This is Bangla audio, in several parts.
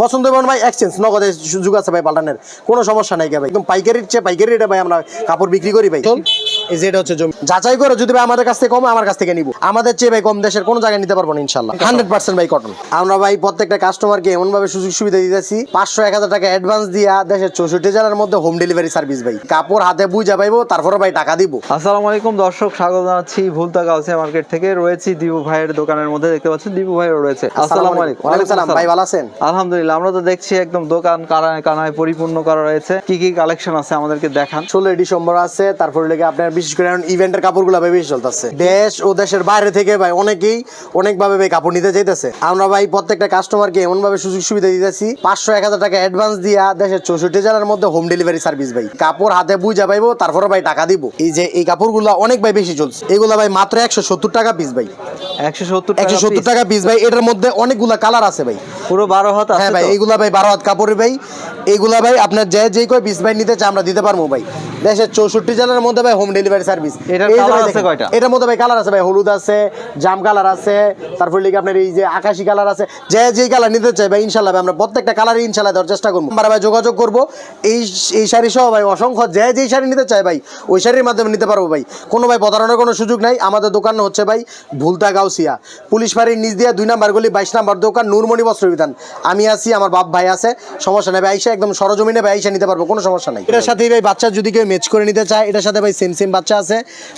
পছন্দ হবে ভাই এক্সচেঞ্জ নগদে সুযোগ আছে ভাই পাল্টানের। কোনো সমস্যা নাই ভাই। একদম পাইকারির চেয়ে পাইকারি রেটে ভাই আমরা কাপড় বিক্রি করি ভাই। এই যে এটা হচ্ছে জমি। যাচাই করে যদি ভাই আমাদের কাছ থেকে কম আমার কাছ থেকে নিব। আমাদের চেয়ে ভাই কম দেশের কোনো জায়গায় নিতে পারব না ইনশাল্লাহ হান্ড্রেড পার্সেন্ট ভাই কটন আমরা ভাই প্রত্যেকটা কাস্টমারকে এমন ভাবে সুযোগ সুবিধা দিতেছি পাঁচশো এক হাজার টাকা অ্যাডভান্স দিয়া দেশের চৌষট্টি জেলার মধ্যে হোম ডেলিভারি সার্ভিস ভাই। কাপড় হাতে বুঝা পাইবো তারপরে ভাই টাকা দিব। আসসালামু আলাইকুম দর্শক স্বাগত জানাচ্ছি ভুলতা গাউসিয়া মার্কেট থেকে। রয়েছি দীপু ভাইয়ের দোকানের মধ্যে দেখতে পাচ্ছেন দীপু ভাইও রয়েছে। আসসালামু আলাইকুম। ওয়ালাইকুম সালাম। ভাই ভালো আছেন? আলহামদুলিল্লাহ। আমরা তো দেখছি একদম দোকান কানায় কানায় পরিপূর্ণ করা রয়েছে। কি কি কালেকশন আছে আমাদেরকে দেখান? ষোলোই ডিসেম্বর আছে, তারপরে লেগে আপনার বিশেষ করে এখন ইভেন্টের কাপড়গুলো ভাই বেশি চলতেছে। দেশ ও দেশের বাইরে থেকে ভাই অনেকেই অনেকভাবে ভাই কাপড় নিতে চাইতেছে। আমরা ভাই প্রত্যেকটা কাস্টমারকে এমন ভাবে সুযোগ সুবিধা দিতেছি, পাঁচশো, এক টাকা অ্যাডভান্স দিয়া দেশের চৌষট্টি জেলার মধ্যে হোম ডেলিভারি সার্ভিস ভাই। কাপড় হাতে বুঝা পাইবো তারপরে ভাই টাকা দিব। এই যে এই কাপড়গুলো অনেক ভাই বেশি চলছে। এগুলো ভাই মাত্র একশো সত্তর টাকা পিস ভাই। একশো সত্তর টাকা পিস ভাই। এটার মধ্যে অনেকগুলা কালার আছে ভাই। পুরো বারো হাত আছে হ্যাঁ ভাই এগুলা এইগুলা ভাই বারো হাত কাপড়ের ভাই। এইগুলা ভাই আপনার যে যেই কয় বিশ ভাই নিতে চাই আমরা দিতে পারব ভাই। দেশের চৌষট্টি জেলার মধ্যে ভাই হোম ডেলিভারি সার্ভিস এটার মধ্যে ভাই কালার আছে ভাই হলুদ আছে জাম কালার আছে তারপর লিখে আপনার এই যে আকাশি কালার আছে যে যেই কালার নিতে চাই ভাই ইনশাল্লাহ আমরা প্রত্যেকটা কালারই ইনশাল্লাহ দেওয়ার চেষ্টা করব। আমরা ভাই যোগাযোগ করব এই এই শাড়ি সহ ভাই অসংখ্য যে যেই শাড়ি নিতে চাই ভাই ওই শাড়ির মাধ্যমে নিতে পারব ভাই। কোনো ভাই প্রতারণার কোনো সুযোগ নাই। আমাদের দোকান হচ্ছে ভাই ভুলতা গাউসিয়া। পুলিশ ফাঁড়ির নিচ দিয়া দুই নাম্বার গলি বাইশ নাম্বার দোকান নূরমণি বস্ত্র বিধান। আমি আছি আমার বাপ ভাই আছে সমস্যা নেই ভাই আইসা একদম সরজমিনে ভাই আইসা নিতে পারব কোনো সমস্যা নাই। এটার সাথে ভাই বাচ্চা যদি কেউ ম্যাচ করে নিতে চায় এটার সাথে ভাই সেম সেম বাচ্চা আছে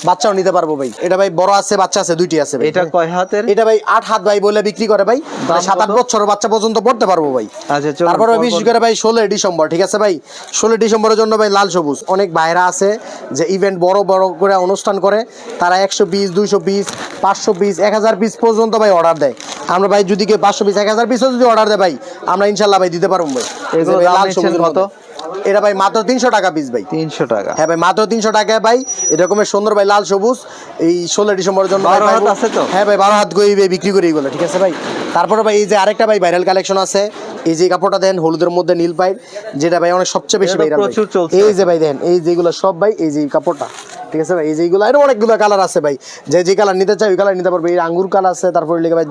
বাচ্চাও নিতে পারব ভাই। এটা ভাই বড় আছে বাচ্চা আছে দুইটি আছে ভাই। এটা কয় হাতের? এটা ভাই আট হাত ভাই বলে বিক্রি করে ভাই। সাত আট কত? বছরের বাচ্চা পর্যন্ত পড়তে পারব ভাই। আচ্ছা তারপরে পর পর বিশেষ করে ভাই ষোলোই ডিসেম্বর ঠিক আছে ভাই? ষোলোই ডিসেম্বরের জন্য ভাই লাল সবুজ। অনেক ভাইরা আছে যে ইভেন্ট বড় বড় করে অনুষ্ঠান করে তারা একশো পিস দুইশো পিস পাঁচশো পিস এক হাজার পিস পর্যন্ত ভাই অর্ডার দেয়। আমরা ভাই যদি কেউ পাঁচশো পিস এক হাজার পিসও যদি অর্ডার দেয় ভাই আমরা ইনশাল্লাহ ভাই দিতে পারব ভাই। লাল সবুজের? মধ্যে। এটা ভাই মাত্র তিনশো টাকা পিস ভাই। তিনশো টাকা। হ্যাঁ ভাই মাত্র তিনশো টাকায় ভাই এরকমের সুন্দর ভাই লাল সবুজ এই ষোলো ডিসেম্বরের জন্য হাত আছে তো? হ্যাঁ ভাই বারো হাত গিয়ে বিক্রি করি এইগুলো ঠিক আছে ভাই? তারপরে ভাই এই যে আরেকটা ভাই ভাইরাল কালেকশন আছে এই যে কাপড়টা দেন হলুদের মধ্যে নীল পাই যেটা ভাই অনেক সবচেয়ে বেশি ভাইরাল এই যে ভাই দেন এই যেগুলো সব ভাই এই যে কাপড়টা। ঠিক আছে ভাই? এই যেগুলো আরও অনেকগুলো কালার আছে ভাই। যে যে কালার নিতে চাই ওই কালার নিতে পারবে। এই আঙ্গুর কালার আছে তারপরে লিখে ভাই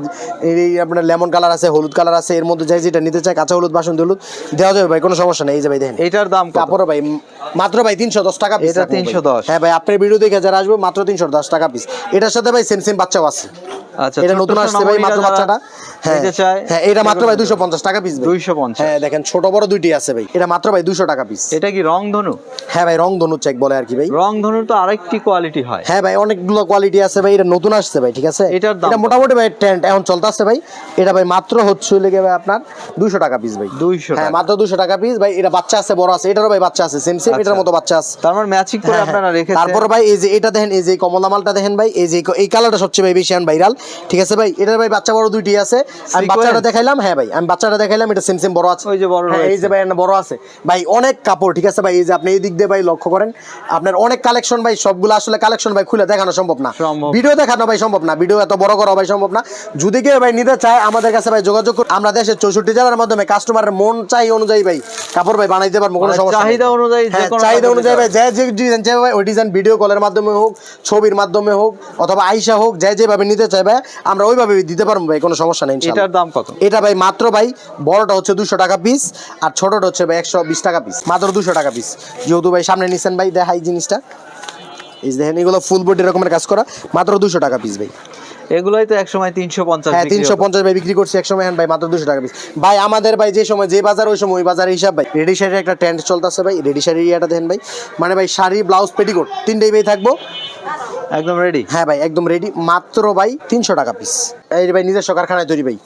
এই আপনার লেমন কালার আছে হলুদ কালার আছে এর মধ্যে যাই যেটা নিতে চাই কাঁচা হলুদ বাসন হলুদ দেওয়া যাবে ভাই কোনো সমস্যা নেই। এই যে ভাই দেখেন। এটার দাম? কাপড় ভাই মাত্র ভাই তিনশো দশ টাকা পিস এটা তিনশো দশ। হ্যাঁ ভাই আপনার ভিডিও দেখে যারা আসবে মাত্র তিনশো দশ টাকা পিস এটার সাথে ভাই সেম সেম বাচ্চাও আছে। এটা নতুন আসছে ভাই মাত্র বাচ্চাটা। হ্যাঁ। হ্যাঁ এটা মাত্র ভাই দুশো পঞ্চাশ টাকা পিস 250 হ্যাঁ দেখেন ছোট বড় দুইটি আছে ভাই। এটা মাত্র ভাই দুশো টাকা পিস এটা কি রং ধনু? হ্যাঁ ভাই রং ধনু চেক বলে আর কি ভাই। রং ধনুর তো আরেকটি কোয়ালিটি হয়। হ্যাঁ ভাই অনেকগুলো কোয়ালিটি আছে ভাই এটা নতুন আসছে ভাই ঠিক আছে? এটা মোটামুটি ভাই ট্রেন্ড এখন চলতেছে ভাই। এটা ভাই মাত্র হচ্ছে লেগে ভাই আপনার দুশো টাকা পিস ভাই। 200 হ্যাঁ মাত্র দুশো টাকা পিস ভাই। এটা বাচ্চা আছে বড় আছে এটারও ভাই বাচ্চা আছে সেম সেম আচ্ছা। এটার মতো বাচ্চা আছে। তার মানে ম্যাচিং করে হ্যাঁ, আপনারা হ্যাঁ। রেখেছেন। তারপর ভাই এই যে এটা দেখেন এই যে কমলা মালটা দেখেন ভাই এই যে এই কালারটা সবচেয়ে ভাই বেশি ভাইরাল ঠিক আছে ভাই এটার ভাই বাচ্চা বড় দুইটি আছে। আমি বাচ্চাটা দেখাইলাম হ্যাঁ ভাই আমি বাচ্চাটা দেখাইলাম এটা সেম সেম বড় আছে। ওই যে বড় হ্যাঁ, এই যে ভাই বড় আছে। ভাই অনেক কাপড় ঠিক আছে ভাই এই যে আপনি এই দিক দিয়ে ভাই লক্ষ্য করেন আপনার অনেক কালেকশন ভাই সবগুলো আসলে কালেকশন ভাই খুলে দেখানো সম্ভব না। ভিডিও দেখানো ভাই সম্ভব না ভিডিও এত বড় করা ভাই সম্ভব না। যদি কেউ ভাই নিতে চায় আমাদের কাছে ভাই যোগাযোগ করুন। আমরা দেশের চৌষট্টি জেলার মাধ্যমে কাস্টমারের মন চাই অনুযায়ী ভাই কাপড় ভাই বানাইতে পারব কোনো মানে সমস্যা। চাহিদা অনুযায়ী হ্যাঁ, চাহিদা অনুযায়ী ভাই যে যে ডিজাইন চাই ভাই ওই ডিজাইন ভিডিও কলের মাধ্যমে হোক ছবির মাধ্যমে হোক অথবা আইসা হোক যে যেভাবে নিতে চাইবে আমরা ওইভাবে দিতে পারব ভাই কোনো সমস্যা নেই এটার দাম কত? এটা ভাই মাত্র ভাই বড়টা হচ্ছে দুশো টাকা পিস আর ছোটটা হচ্ছে ভাই একশো বিশ টাকা পিস মাত্র দুশো টাকা পিস যেহেতু ভাই সামনে নিচ্ছেন ভাই দেখাই জিনিসটা। এই দেখেন এগুলো ফুল বডি রকমের কাজ করা মাত্র দুশো টাকা পিস ভাই। এগুলোই তো একসময় তিনশো পঞ্চাশ হ্যাঁ তিনশো পঞ্চাশ ভাই বিক্রি করছি এক সময় ভাই মাত্র দুশো টাকা পিস ভাই আমাদের ভাই যে সময় যে বাজার ওই সময় ওই বাজার হিসাব ভাই। রেডি শাড়ির একটা ট্রেন্ড চলতেছে ভাই রেডি শাড়ির ইয়েটা দেখেন ভাই। মানে ভাই শাড়ি ব্লাউজ পেটিকোট তিনটেই ভাই থাকব। একদম রেডি হ্যাঁ ভাই একদম রেডি মাত্র ভাই তিনশো টাকা পিস এই ভাই নিজস্ব কারখানায় তৈরি ভাই।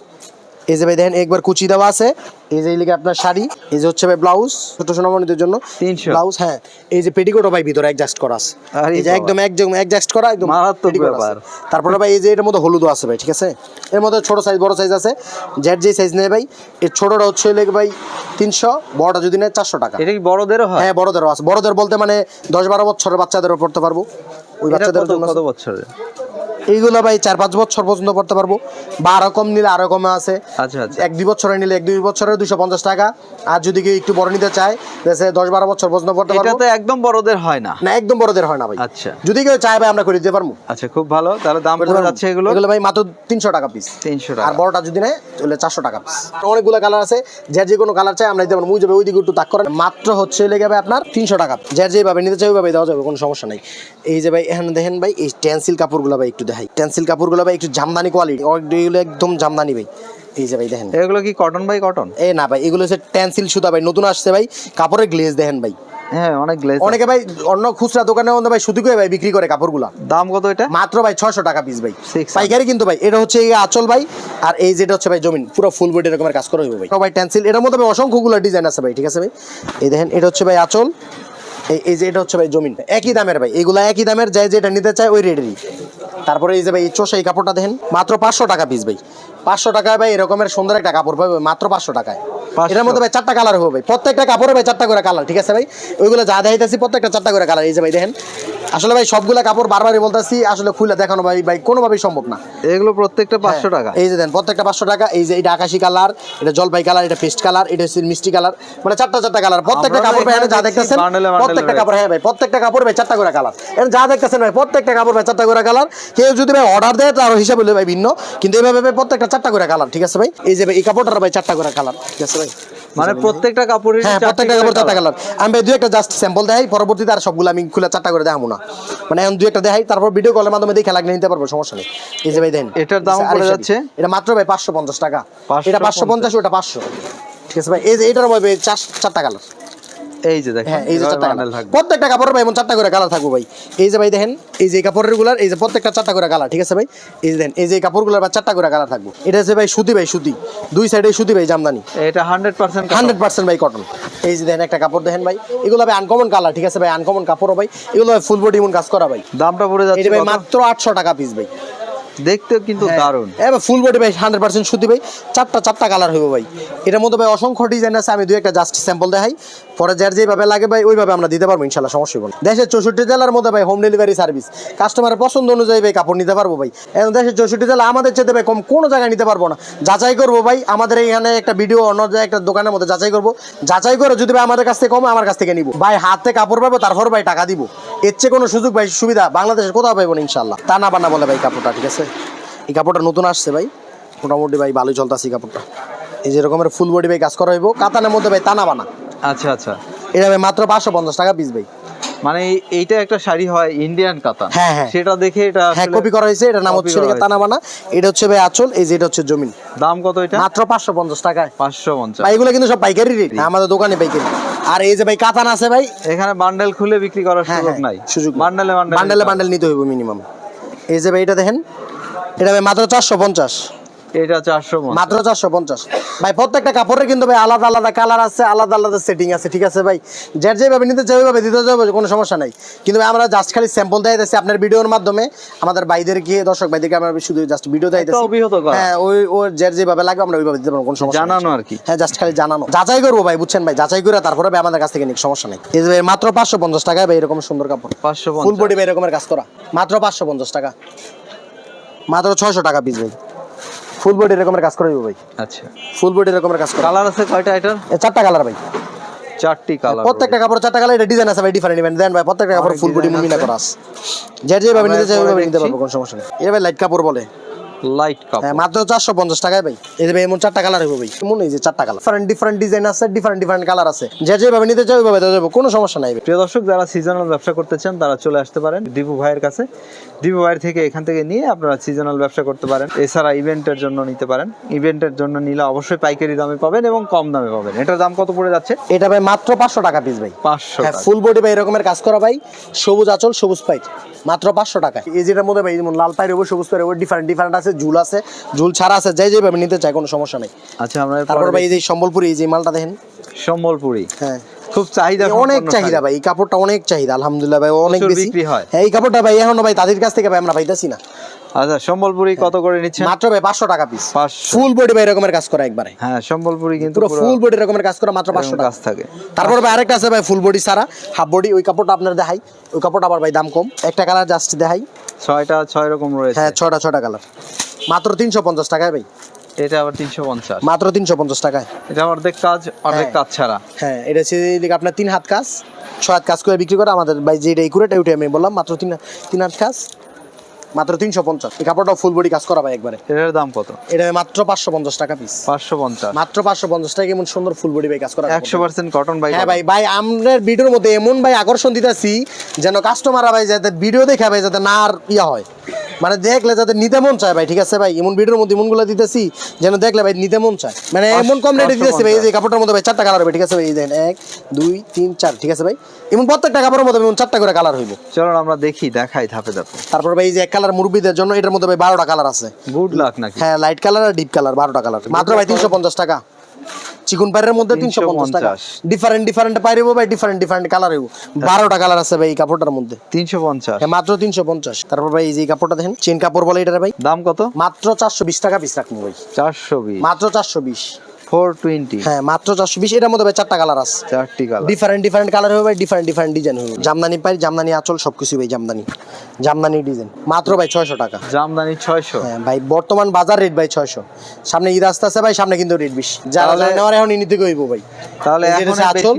এই যে ভাই দেখেন একবার কুচি দেওয়া আছে। এই যে লিখে আপনার শাড়ি এই যে হচ্ছে ভাই ব্লাউজ ছোট সোনামণিদের জন্য। 300 ব্লাউজ হ্যাঁ। এই যে পেটিকোটও ভাই ভিতরে অ্যাডজাস্ট করা আছে। আরে এই যে। একদম একদম অ্যাডজাস্ট করা একদম মারাত্মক ব্যাপার। তারপরে ভাই এই যে এটার মধ্যে হলুদও আছে ভাই ঠিক আছে? এর মধ্যে ছোট সাইজ বড় সাইজ আছে। যার যে সাইজ নেয় ভাই এর ছোটটা হচ্ছে লেগে ভাই তিনশো বড়টা যদি নেয় চারশো টাকা। এটা কি বড়দেরও হয়? হ্যাঁ বড়দেরও আছে। বড়দের বলতে মানে দশ বারো বছরের বাচ্চাদেরও পড়তে পারব। ওই বাচ্চাদের জন্য কত বছরের? এইগুলো ভাই চার পাঁচ বছর পর্যন্ত পড়তে পারব। বা আরও কম নিলে আরও কমে আছে। আচ্ছা আচ্ছা। এক দুই বছরের নিলে এক দুই বছরের দুশো পঞ্চাশ টাকা। আর যদি কেউ একটু বড় নিতে চায় দশ বারো বছর পর্যন্ত পড়তে পারব। একদম বড়দের হয় না। না একদম বড়দের হয় না ভাই। আচ্ছা। যদি কেউ চায় ভাই আমরা করে দিতে পারব। আচ্ছা খুব ভালো। তাহলে দাম পড়ে যাচ্ছে এগুলো? এগুলো ভাই মাত্র তিনশো টাকা পিস তিনশো টাকা। আর বড়টা যদি নেয় তাহলে চারশো টাকা পিস অনেকগুলো কালার আছে। যার যে কোনো কালার চাই আমরা দিতে পারব। মুই যাবে ওই দিকে একটু তাক করেন। মাত্র হচ্ছে লেগে যাবে আপনার তিনশো টাকা। যার যেভাবে নিতে চাই ওইভাবে দেওয়া যাবে কোনো সমস্যা নাই। এই যে ভাই এখানে দেখেন ভাই এই টেন্সিল কাপড়গুলো ভাই একটু দেখাই টেন্সিল কাপড়গুলো ভাই একটু জামদানি কোয়ালিটি এগুলো একদম জামদানি ভাই। এই যে ভাই দেখেন। এগুলো কি কটন বাই কটন এ না ভাই এগুলো হচ্ছে টেন্সিল সুতা ভাই নতুন আসছে ভাই কাপড়ের গ্লেজ দেখেন ভাই। হ্যাঁ অনেক গ্লেজ অনেকে ভাই অন্য খুচরা দোকানে অন্য ভাই সুতি করে ভাই বিক্রি করে কাপড়গুলা। দাম কত এটা? মাত্র ভাই টাকা পিস ভাই। পাইকারি কিন্তু ভাই এটা হচ্ছে এই আচল ভাই আর এই যেটা হচ্ছে ভাই জমিন পুরো ফুল বডি এরকমের কাজ করা হইবে ভাই। ভাই টেন্সিল এটার মধ্যে ভাই অসংখ্যগুলো ডিজাইন আছে ভাই ঠিক আছে ভাই? এই দেখেন এটা হচ্ছে ভাই আচল। এই যে এটা হচ্ছে ভাই জমিন। একই দামের ভাই এগুলা একই দামের যাই যেটা নিতে চায় ওই রেটেরই তারপরে এই যে ভাই চোষা এই কাপড়টা দেখেন মাত্র পাঁচশো টাকা পিস ভাই। পাঁচশো টাকায় ভাই এরকমের সুন্দর একটা কাপড় পাবে মাত্র পাঁচশো টাকায়। 500 এটার মধ্যে ভাই চারটা কালার হবে ভাই। প্রত্যেকটা কাপড়ে ভাই চারটা করে কালার ঠিক আছে ভাই? ওইগুলো যা দেখাইতেছি প্রত্যেকটা চারটা করে কালার এই যে ভাই দেখেন আসলে ভাই সবগুলা কাপড় বারবারই বলতেছি আসলে খুলে দেখানো ভাই ভাই কোনোভাবেই সম্ভব না। এগুলো প্রত্যেকটা পাঁচশো টাকা। এই যে দেন প্রত্যেকটা পাঁচশো টাকা এই যে এটা আকাশি কালার এটা জলপাই কালার এটা পেস্ট কালার এটা হচ্ছে মিষ্টি কালার মানে চারটা চারটা কালার। প্রত্যেকটা কাপড় ভাই যা দেখতেছেন প্রত্যেকটা কাপড় হ্যাঁ ভাই প্রত্যেকটা কাপড় ভাই চারটা করে কালার। এখানে যা দেখতেছেন ভাই প্রত্যেকটা কাপড় ভাই চারটা করে কালার। কেউ যদি ভাই অর্ডার দেয় তার হিসাবে হলে ভাই ভিন্ন কিন্তু এইভাবে ভাই প্রত্যেকটা চারটা করে কালার ঠিক আছে ভাই? এই যে ভাই এই কাপড়টার ভাই চারটা করে কালার ঠিক আছে ভাই? মানে প্রত্যেকটা কাপড়ের হ্যাঁ প্রত্যেকটা কাপড় চারটা কালার। আমি ভাই দুই একটা জাস্ট স্যাম্পল দেখাই পরবর্তীতে আর সবগুলো আমি খুলে চারটা করে দেখাবো না। মানে এখন দুই একটা দেখাই তারপর ভিডিও কলের মাধ্যমে দেখে লাগলে নিতে পারব সমস্যা নেই। এই যে ভাই দেন এটার দাম পড়ে যাচ্ছে? এটা মাত্র ভাই পাঁচশো পঞ্চাশ টাকা। এটা পাঁচশো পঞ্চাশ ওটা পাঁচশো। ঠিক আছে ভাই এই যে এটার ভাই চার চারটা কালার এই যে দেখেন এই যে চারটা bundle কালার। থাকবে। প্রত্যেকটা কাপড়ের ভাই চারটা করে কালার থাকব ভাই। এই যে ভাই দেখেন এই যে কাপড়েরগুলার এই যে প্রত্যেকটা চারটা করে কালার ঠিক আছে ভাই? এই যে দেখেন এই যে কাপড়গুলোর বা চারটা করে কালার থাকব। এটা হচ্ছে ভাই সুতি ভাই সুতি। দুই সাইডে সুতি ভাই জামদানি। এটা হান্ড্রেড পার্সেন্ট হান্ড্রেড পার্সেন্ট ভাই কটন এই যে দেখেন একটা কাপড় দেখেন ভাই। এগুলো ভাই আনকমন কালার ঠিক আছে ভাই? আনকমন কাপড়ও ভাই। এগুলো ভাই ফুল বডি এমন কাজ করা ভাই। দামটা পড়ে যাচ্ছে ভাই মাত্র আটশো টাকা পিস ভাই। দেখতেও কিন্তু দারুণ। এবার ফুল বডি ভাই হান্ড্রেড পার্সেন্ট সুতি ভাই। চারটা চারটা কালার হইব ভাই। এটার মধ্যে ভাই অসংখ্য ডিজাইন আছে আমি দুই একটা জাস্ট স্যাম্পল দেখাই। পরে যার যেভাবে লাগে ভাই ওইভাবে আমরা দিতে পারব ইনশাল্লাহ সমস্যা হবে দেশের চৌষট্টি জেলার মধ্যে ভাই হোম ডেলিভারি সার্ভিস কাস্টমারের পছন্দ অনুযায়ী ভাই কাপড় নিতে পারব ভাই। এখন দেশের চৌষট্টি জেলা আমাদের চেয়ে ভাই কম কোনো জায়গায় নিতে পারব না। যাচাই করব ভাই আমাদের এখানে একটা ভিডিও অন্য জায়গায় একটা দোকানের মধ্যে যাচাই করব। যাচাই করে যদি ভাই আমাদের কাছ থেকে কমে আমার কাছ থেকে নিবো। ভাই হাতে কাপড় পাবো তারপর ভাই টাকা দিব। এর চেয়ে কোনো সুযোগ ভাই সুবিধা বাংলাদেশের কোথাও পাইবো না ইনশাল্লাহ। তা না বানা বলে ভাই কাপড়টা ঠিক আছে? এই কাপড়টা নতুন আসছে ভাই। মোটামুটি ভাই ভালোই চলতেছে এই কাপড়টা। এই যে রকমের ফুল বডি ভাই কাজ করা হইব। কাতানের মধ্যে ভাই টানা বানা। আচ্ছা আচ্ছা। এটা ভাই মাত্র পাঁচশো পঞ্চাশ টাকা পিস ভাই। মানে এইটা একটা শাড়ি হয় ইন্ডিয়ান কাতান। হ্যাঁ, হ্যাঁ। সেটা দেখে এটা হ্যাঁ কপি করা হয়েছে। এটা নাম হচ্ছে করা টানা বানা। এটা হচ্ছে ভাই আচল এই যে এটা হচ্ছে জমিন। দাম কত এটা? মাত্র পাঁচশো পঞ্চাশ টাকায়। পাঁচশো পঞ্চাশ। ভাই এগুলো কিন্তু সব পাইকারি রেট আমাদের দোকানে পাইকারি। আর এই যে ভাই কাতান আছে ভাই। এখানে বান্ডেল খুলে বিক্রি করার হ্যাঁ সুযোগ হ্যাঁ, নাই। সুযোগ বান্ডেলে বান্ডেল বান্ডেলে বান্ডেল নিতে হইব মিনিমাম এই যে ভাই এটা দেখেন। এটা ভাই মাত্র চারশো পঞ্চাশ। এটা চারশো মাত্র চারশো পঞ্চাশ। ভাই প্রত্যেকটা কাপড়ের কিন্তু ভাই আলাদা আলাদা কালার আছে আলাদা আলাদা সেটিং আছে ঠিক আছে ভাই? যার যেভাবে নিতে চাই ওইভাবে দিতে যাবে কোনো সমস্যা নাই। কিন্তু ভাই আমরা জাস্ট খালি স্যাম্পল দেয় দিচ্ছি আপনার ভিডিওর মাধ্যমে। আমাদের ভাইদেরকে দর্শক ভাইদেরকে আমরা শুধু জাস্ট ভিডিও দেয় হ্যাঁ ওই ওর যার যেভাবে লাগবে আমরা ওইভাবে দিতে পারব কোনো সমস্যা জানানো আর কি। হ্যাঁ জাস্ট খালি জানানো। যাচাই করব ভাই বুঝছেন ভাই? যাচাই করে তারপরে ভাই আমাদের কাছ থেকে নিক সমস্যা নেই। এই ভাই মাত্র পাঁচশো পঞ্চাশ টাকায় ভাই এরকম সুন্দর কাপড়। পাঁচশো ফুল বডি ভাই এরকমের কাজ করা। মাত্র পাঁচশো পঞ্চাশ টাকা। মাত্র ছয়শো টাকা পিস ভাই। ফুল বডি এরকমের কাজ করে দেবো ভাই। আচ্ছা। ফুল বডি এরকমের কাজ করা। কালার আছে কয়টা এটার? এ চারটা কালার ভাই। চারটি কালার প্রত্যেকটা কাপড় চারটা কালার এটা ডিজাইন আছে ভাই ডিফারেন্ট ডিফারেন্ট দেন ভাই প্রত্যেকটা কাপড় ফুল বডি মুমিনা। করা আছে। যে যেভাবে নিতে চাই ওইভাবে নিতে পারব কোনো সমস্যা নেই। এটা ভাই লাইট কাপড় বলে। লাইট হ্যাঁ কাপড় মাত্র চারশো পঞ্চাশ টাকায় ভাই। এই যে ভাই এমন চারটা কালার হবে ভাই। মনে হয় যে চারটা কালার ডিফারেন্ট ডিফারেন্ট ডিজাইন আছে ডিফারেন্ট ডিফারেন্ট কালার আছে। যে যেভাবে নিতে চাই ওইভাবে দেওয়া যাবে কোনো সমস্যা নাই প্রিয় দর্শক যারা সিজনাল ব্যবসা করতে চান তারা চলে আসতে পারেন দীপু ভাইয়ের কাছে। দীপু ভাইয়ের থেকে এখান থেকে নিয়ে আপনারা সিজনাল ব্যবসা করতে পারেন। এছাড়া ইভেন্টের জন্য নিতে পারেন। ইভেন্টের জন্য নিলে অবশ্যই পাইকারি দামে পাবেন এবং কম দামে পাবেন। এটার দাম কত পড়ে যাচ্ছে? এটা ভাই মাত্র পাঁচশো টাকা পিস ভাই। পাঁচশো হ্যাঁ ফুল বডি ভাই এরকমের কাজ করা ভাই। সবুজ আঁচল সবুজ পাইট। মাত্র পাঁচশো টাকা এই যেটার মধ্যে ভাই যেমন লাল পাইর উপর সবুজ পাইর উপর ডিফারেন্ট ডিফারেন্ট আছে ঝুল আছে ঝুল ছাড়া আছে যাই যেভাবে নিতে চাই কোনো সমস্যা নেই। আচ্ছা আমরা তারপর ভাই এই যে সম্বলপুরি এই যে মালটা দেখেন। সম্বলপুরি? হ্যাঁ। খুব চাহিদা অনেক চাহিদা ভাই এই কাপড়টা অনেক চাহিদা আলহামদুলিল্লাহ ভাই অনেক বেশি। হয়। হ্যাঁ এই কাপড়টা ভাই এখনও ভাই তাদের কাছ থেকে ভাই আমরা পাইতেছি না। আচ্ছা সম্বলপুরি কত করে নিচ্ছেন? মাত্র ভাই পাঁচশো টাকা পিস ফুল বডি ভাই এরকমের কাজ করা একবারে। হ্যাঁ সম্বলপুরি কিন্তু পুরো পুরো ফুল বডি এরকমের কাজ করা মাত্র পাঁচশো এরকম টাকা। থাকে। তারপর ভাই আরেকটা আছে ভাই ফুল বডি সারা হাফ বডি ওই কাপড়টা আপনার দেখাই। ওই কাপড়টা আবার ভাই দাম কম। একটা কালার জাস্ট দেখাই। ছয়টা ছয় রকম রয়েছে। হ্যাঁ ছটা ছটা কালার। মাত্র তিনশো পঞ্চাশ টাকায় ভাই। এটা আবার তিনশো পঞ্চাশ। মাত্র তিনশো পঞ্চাশ টাকায়। এটা অর্ধেক কাজ অর্ধেক হ্যাঁ। কাজ ছাড়া। হ্যাঁ এটা হচ্ছে এদিকে আপনার তিন হাত কাজ ছয় হাত কাজ করে বিক্রি করে আমাদের ভাই যেটা এটা ওইটাই আমি বললাম মাত্র তিন তিন হাত কাজ। মাত্র তিনশো পঞ্চাশ। এই কাপড়টা ফুল বডি কাজ করা ভাই একবারে। এটার দাম কত? এটা মাত্র পাঁচশো পঞ্চাশ টাকা পিস পাঁচশো পঞ্চাশ। মাত্র পাঁচশো পঞ্চাশ টাকা এমন সুন্দর ফুল বডি ভাই কাজ করা একশো পার্সেন্ট কটন ভাই হ্যাঁ ভাই ভাই আমাদের ভিডিওর মধ্যে এমন ভাই আকর্ষণ দিতেছি যেন কাস্টমার ভাই যাতে ভিডিও দেখে ভাই যাতে না আর ইয়া হয়। মানে দেখলে যাতে নিতে মন চায় ভাই ঠিক আছে ভাই? এমন ভিডিওর মধ্যে এমনগুলো দিতেছি যেন দেখলে ভাই নিতে মন চায়। মানে এমন কম রেটে দিতেছি ভাই এই যে কাপড়টার মধ্যে ভাই চারটা কালার হবে ঠিক আছে ভাই? এই দেখেন এক দুই তিন চার ঠিক আছে ভাই? এমন প্রত্যেকটা কাপড়ের মধ্যে এমন চারটা করে কালার হইব। চলো আমরা দেখি দেখাই ধাপে ধাপে। তারপর ভাই এই যে এক কালার মুরব্বীদের জন্য এটার মধ্যে ভাই বারোটা কালার আছে। গুড লাক নাকি? হ্যাঁ লাইট কালার আর ডিপ কালার বারোটা কালার মাত্র ভাই তিনশো পঞ্চাশ টাকা। চিকুন পাইরের মধ্যে তিনশো পঞ্চাশ টাকা। 350 ডিফারেন্ট ডিফারেন্ট পাইরে ভাই ডিফারেন্ট ডিফারেন্ট কালার হইব বারোটা কালার আছে ভাই এই কাপড়টার মধ্যে। তিনশো পঞ্চাশ। হ্যাঁ মাত্র তিনশো পঞ্চাশ। তারপর ভাই এই যে কাপড়টা দেখেন চেন কাপড় বলে এটা ভাই। দাম কত? মাত্র চারশো বিশ টাকা পিস রাখব ভাই। চারশো বিশ। মাত্র চারশো বিশ। ফোর টোয়েন্টি হ্যাঁ মাত্র চারশো বিশ। মধ্যে ভাই চারটা কালার আছে। চারটি কালার ডিফারেন্ট ডিফারেন্ট কালার হবে ডিফারেন্ট ডিফারেন্ট ডিজাইন হবে। জামদানি পাই জামদানি আঁচল সব কিছু ভাই জামদানি। জামদানি ডিজাইন মাত্র ভাই ছয়শো টাকা। জামদানি ছয়শো। হ্যাঁ ভাই বর্তমান বাজার রেট ভাই ছয়শো। সামনে ঈদ আসতে আছে ভাই সামনে কিন্তু রেট বেশি। যারা নেওয়ার এখন নিতে কইব ভাই। তাহলে এখন আঁচল।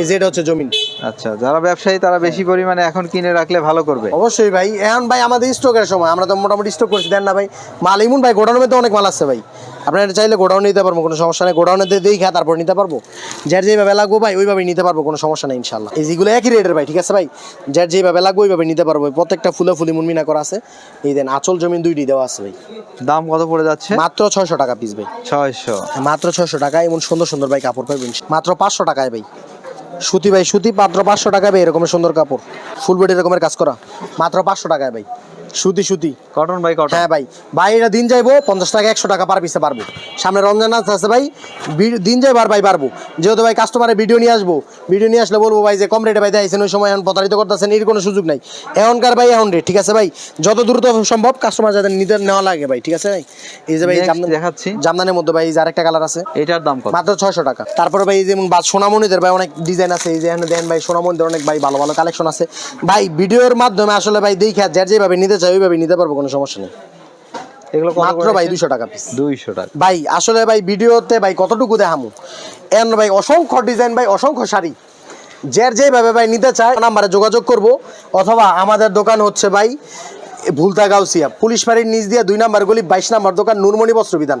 এই যে এটা হচ্ছে জমিন। আচ্ছা যারা ব্যবসায়ী তারা বেশি পরিমাণে এখন কিনে রাখলে ভালো করবে। অবশ্যই ভাই এখন ভাই আমাদের স্টকের সময় আমরা তো মোটামুটি স্টক করছি দেন না ভাই। মাল ইমুন ভাই গোডাউনের মধ্যে অনেক মাল আছে ভাই। আপনারা চাইলে গোডাউন নিতে পারব কোনো সমস্যা নেই। গোডাউনে দিয়ে খা তারপর নিতে পারব। যার যেভাবে লাগবো ভাই ওইভাবে নিতে পারব কোনো সমস্যা নেই ইনশাল্লাহ এই যেগুলো একই রেটের ভাই ঠিক আছে ভাই? যার যেভাবে লাগবে ওইভাবে নিতে পারব। প্রত্যেকটা ফুলে ফুলি মুনমিনা করা আছে। এই দেন আচল জমিন দুইটি দেওয়া আছে ভাই। দাম কত পড়ে যাচ্ছে? মাত্র ছয়শো টাকা পিস ভাই। ছয়শো। মাত্র ছয়শো টাকা এমন সুন্দর সুন্দর ভাই কাপড় পাইবেন মাত্র পাঁচশো টাকায় ভাই। সুতি ভাই, সুতি মাত্র পাঁচশো টাকায় ভাই এরকম সুন্দর কাপড়। ফুল বেড এরকমের কাজ করা। মাত্র পাঁচশো টাকায় ভাই। সুতি সুতি। কটন বাই কটন হ্যাঁ ভাই। ভাই এটা দিন যাইবো পঞ্চাশ টাকা একশো টাকা পার পিসে পারব সামনে রমজান আসতে আছে ভাই দিন যাইবো আর ভাই পারব যেহেতু ভাই কাস্টমারের ভিডিও নিয়ে আসব ভিডিও নিয়ে আসলে বলব ভাই যে কম রেটে ভাই দেখাইছেন ওই সময় এখন প্রতারিত করতেছেন এর কোনো সুযোগ নাই। এখনকার ভাই এখন রেট ঠিক আছে ভাই? যত দ্রুত সম্ভব কাস্টমার যাতে নিতে নেওয়া লাগে ভাই ঠিক আছে ভাই? এই যে ভাই দেখাচ্ছি। জামদানির মধ্যে ভাই এই যে আরেকটা কালার আছে এটার দাম মাত্র ছয়শো টাকা। তারপরে ভাই এই যেমন সোনামণিদের ভাই অনেক ডিজাইন আছে এই যে এখানে দেন ভাই সোনামণিদের অনেক ভাই ভালো ভালো কালেকশন আছে। ভাই ভিডিওর মাধ্যমে আসলে ভাই দেখে যার যেভাবে নিতে চাই ওইভাবে নিতে পারব কোনো সমস্যা নেই। এগুলো মাত্র ভাই দুশো টাকা পিস দুইশো টাকা। ভাই আসলে ভাই ভিডিওতে ভাই কতটুকু দেখামু? এন ভাই অসংখ্য ডিজাইন ভাই অসংখ্য শাড়ি। যার যেভাবে ভাই নিতে চায় নাম্বারে যোগাযোগ করব অথবা আমাদের দোকান হচ্ছে ভাই ভুলতা গাউসিয়া পুলিশ বাড়ির নিচ দিয়ে দুই নাম্বার গলি, বাইশ নাম্বার দোকান, নুরমণি বস্ত্র বিধান।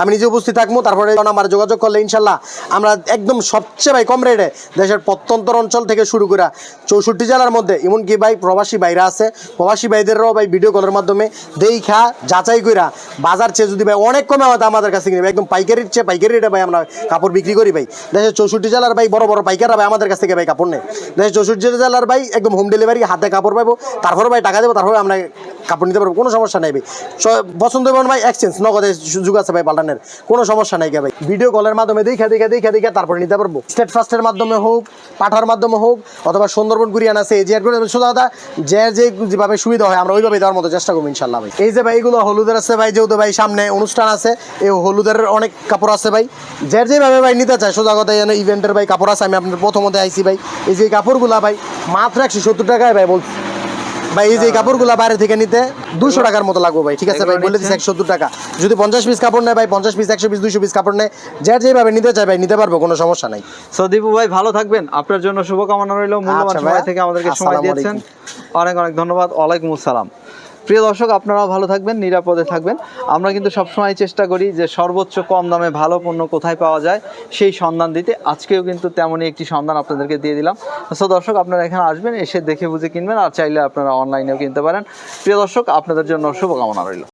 আমি নিজে উপস্থিত থাকব তারপরে নাম্বারে যোগাযোগ করলে ইনশাল্লাহ আমরা একদম সবচেয়ে ভাই কম রেটে দেশের প্রত্যন্ত অঞ্চল থেকে শুরু করে চৌষট্টি জেলার মধ্যে, এমনকি ভাই প্রবাসী বাইরা আছে, প্রবাসী ভাইদেরও ভাই ভিডিও কলের মাধ্যমে দেখা, যাচাই কইরা বাজার চেয়ে যদি ভাই অনেক কমে হয়তো আমাদের কাছে কিনে, একদম পাইকারির চেয়ে পাইকারি রেটে ভাই আমরা কাপড় বিক্রি করি ভাই। দেশের চৌষট্টি জেলার ভাই বড় বড় পাইকাররা ভাই আমাদের কাছ থেকে ভাই কাপড় নেই দেশের চৌষট্টি জেলার ভাই একদম হোম ডেলিভারি হাতে কাপড় পাবো তারপরে ভাই টাকা দেবো, তারপরে আমরা কাপড় নিতে পারব, কোনো সমস্যা নেই ভাই। পছন্দ ভাই এক্সচেঞ্জ নগদের সুযোগ আছে ভাই পাল্টানের। কোনো সমস্যা নেই ভাই। ভিডিও কলের মাধ্যমে দেখা দেখা দেখা দেখা তারপরে নিতে পারব। স্টেট ফার্স্টের মাধ্যমে হোক, পাঠার মাধ্যমে হোক, অথবা সুন্দরবন কুরিয়ান আছে এজিআর করে সোজা কথা, যে যেভাবে সুবিধা হয়, আমরা ওইভাবে দেওয়ার মতো চেষ্টা করব ইনশাল্লাহ ভাই। এই যে ভাই, এগুলো হলুদের আছে ভাই, যেহেতু ভাই সামনে অনুষ্ঠান আছে, এই হলুদের অনেক কাপড় আছে ভাই। যে যেভাবে ভাই নিতে চায়, সোজা কথা ইভেন্টের ভাই কাপড় আছে, আমি আপনার প্রথমতে আইসি ভাই। এই যে কাপড়গুলা ভাই, মাত্র একশো সত্তর টাকায় ভাই বলছি। ভাই এই যে কাপড়গুলো বাইরে থেকে নিতে দুশো টাকার মতো লাগবে ভাই ঠিক আছে ভাই বলে দিচ্ছি? একশো টাকা। যদি পঞ্চাশ পিস কাপড় নেয় ভাই পঞ্চাশ পিস একশো পিস দুশো পিস কাপড় নেয় যার যেভাবে নিতে চাই ভাই নিতে পারব কোনো সমস্যা নাই। সো দীপু ভাই ভালো থাকবেন। আপনার জন্য শুভকামনা রইল মূল্যবান আচ্ছা সময় থেকে আমাদেরকে সময় দিয়েছেন। অনেক অনেক ধন্যবাদ ওয়ালাইকুম আসসালাম। প্রিয় দর্শক, আপনারাও ভালো থাকবেন, নিরাপদে থাকবেন। আমরা কিন্তু সবসময় চেষ্টা করি যে সর্বোচ্চ কম দামে ভালো পণ্য কোথায় পাওয়া যায় সেই সন্ধান দিতে। আজকেও কিন্তু তেমনই একটি সন্ধান আপনাদেরকে দিয়ে দিলাম। সো দর্শক, আপনারা এখানে আসবেন, এসে দেখে বুঝে কিনবেন, আর চাইলে আপনারা অনলাইনেও কিনতে পারেন। প্রিয় দর্শক, আপনাদের জন্য শুভকামনা রইল।